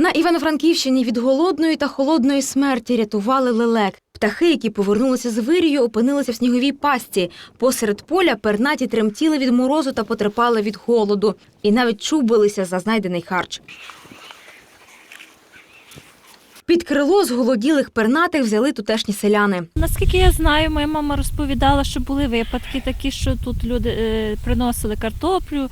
На Івано-Франківщині від голодної та холодної смерті рятували лелек. Птахи, які повернулися з вирію, опинилися в сніговій пастці. Посеред поля пернаті тремтіли від морозу та потерпали від голоду. І навіть чубилися за знайдений харч. Під крило зголоділих пернатих взяли тутешні селяни. Наскільки я знаю, моя мама розповідала, що були випадки такі, що тут люди е, приносили картоплю,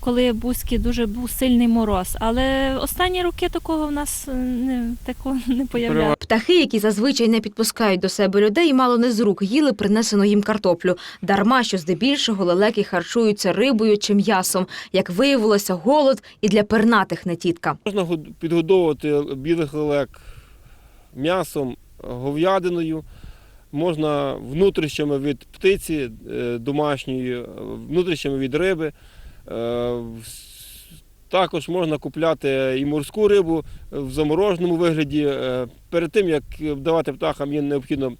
коли бузьки дуже був сильний мороз. Але останні роки такого в нас е, не такого не появлялося. Птахи, які зазвичай не підпускають до себе людей, мало не з рук їли принесену їм картоплю. Дарма, що здебільшого лелеки харчуються рибою чи м'ясом. Як виявилося, голод і для пернатих не тітка. Можна підгодовувати білих лелек м'ясом, говядиною, можна внутрішнями від птиці е, домашньої, внутрішнями від риби. Е, Також можна купляти і морську рибу в замороженому вигляді. Е, Перед тим, як давати птахам, їм необхідно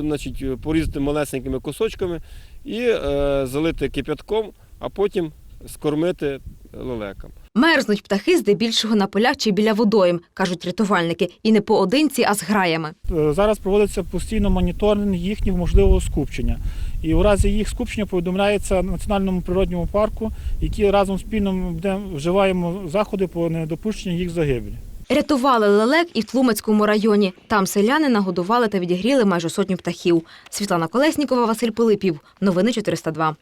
значить, порізати малесенькими кусочками і е, залити кип'ятком, а потім скормити лелекам. Мерзнуть птахи здебільшого на полях чи біля водойм, кажуть рятувальники, і не поодинці, а з граями. Е, Зараз проводиться постійно моніторинг їхнього можливого скупчення. І у разі їх скупчення повідомляється Національному природньому парку, які разом спільно вживаємо заходи по недопущенню їх загибелі. Рятували лелек і в Тлумацькому районі. Там селяни нагодували та відігріли майже сотню птахів. Світлана Колеснікова, Василь Пилипів. Новини 402.